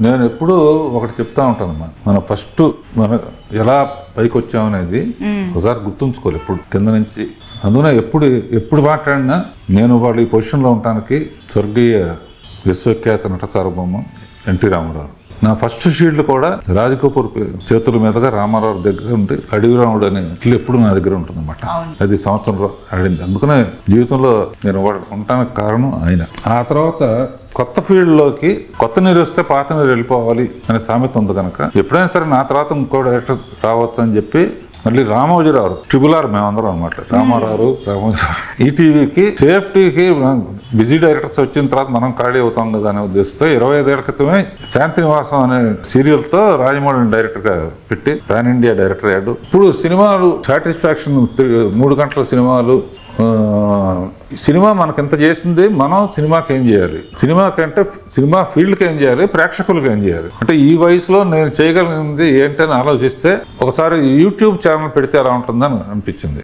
నేను ఎప్పుడు ఒకటి చెప్తా ఉంటానమ్మా మన ఫస్ట్ మన ఎలా పైకి వచ్చామనేది ఒకసారి గుర్తుంచుకోవాలి ఎప్పుడు. కింద నుంచి. అందున ఎప్పుడు ఎప్పుడు మాట్లాడినా నేను వాళ్ళు ఈ పొజిషన్లో ఉండటానికి స్వర్గీయ విశ్వఖ్యాత నట సార్వభౌమం ఎన్టీ రామారావు. నా ఫస్ట్ షీల్డ్ కూడా రాజకపూర్ చేతుల మీదుగా రామారావు దగ్గర ఉండి అడవి రాముడు అనే ఇట్లు ఎప్పుడు నా దగ్గర ఉంటుంది అది సంవత్సరంలో ఆడింది. అందుకనే జీవితంలో నేను ఉండటానికి కారణం ఆయన. ఆ తర్వాత కొత్త ఫీల్డ్లోకి కొత్త నీరు వస్తే పాత నీరు వెళ్ళిపోవాలి అనే సామెత ఉంది కనుక ఎప్పుడైనా సరే నా తర్వాత ఇంకో డైరెక్టర్ రావచ్చు అని చెప్పి మళ్ళీ రామోజీరావు ట్రిబుల్ ఆర్ మేమందరం అనమాట రామారావు రామోజీరావు. ఈటీవీకి సేఫ్టీకి బిజీ డైరెక్టర్స్ వచ్చిన తర్వాత మనం ఖాళీ అవుతాం కదా అనే ఉద్దేశంతో ఇరవై ఐదేళ్ళ క్రితమే శాంతినివాసం అనే సీరియల్తో రాజమౌళిని డైరెక్టర్గా పెట్టి పాన్ ఇండియా డైరెక్టర్ అయ్యాడు. ఇప్పుడు సినిమాలు సాటిస్ఫాక్షన్ మూడు గంటల సినిమాలు సినిమా మనకి ఎంత చేసింది మనం సినిమాకి ఏం చేయాలి? సినిమా కంటే సినిమా ఫీల్డ్కి ఏం చేయాలి? ప్రేక్షకులకు ఏం చేయాలి? అంటే ఈ వయసులో నేను చేయగలిగింది ఏంటని ఆలోచిస్తే ఒకసారి యూట్యూబ్ ఛానల్ పెడితే ఎలా ఉంటుందని అనిపించింది.